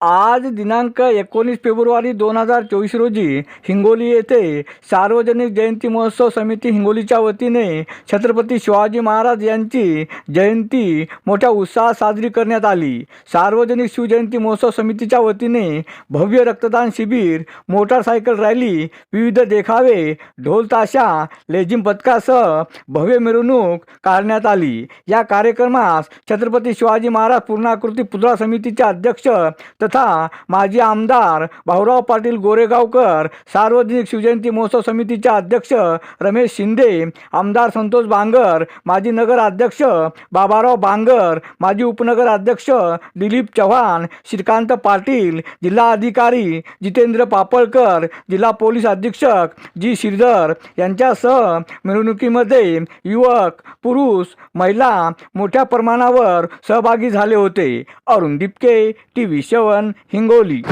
आज दिनांक एकोणीस फेब्रुवारी दोन हजार चोवीस रोजी हिंगोली येथे सार्वजनिक जयंती महोत्सव समिती हिंगोलीच्या वतीने छत्रपती शिवाजी महाराज यांची जयंती मोठ्या उत्साहात साजरी करण्यात आली. सार्वजनिक शिवजयंती महोत्सव समितीच्या वतीने भव्य रक्तदान शिबिर मोटारसायकल रॅली विविध देखावे ढोल ताशा लेझिम पथकासह भव्य मिरवणूक काढण्यात आली. या कार्यक्रमास छत्रपती शिवाजी महाराज पूर्णाकृती पुतळा समितीचे अध्यक्ष तथा माजी आमदार भाऊराव पाटील गोरेगावकर सार्वजनिक शिवजयंती महोत्सव समितीचे अध्यक्ष रमेश शिंदे आमदार संतोष बांगर माजी नगर अध्यक्ष बाबाराव बांगर माजी उपनगर अध्यक्ष दिलीप चव्हाण श्रीकांत पाटील जिल्हा अधिकारी जितेंद्र पापळकर जिल्हा पोलीस अधीक्षक जी श्रीधर यांच्यासह मिरवणुकीमध्ये युवक पुरुष महिला मोठ्या प्रमाणावर सहभागी झाले होते. Arun Dipke T V Hingoli.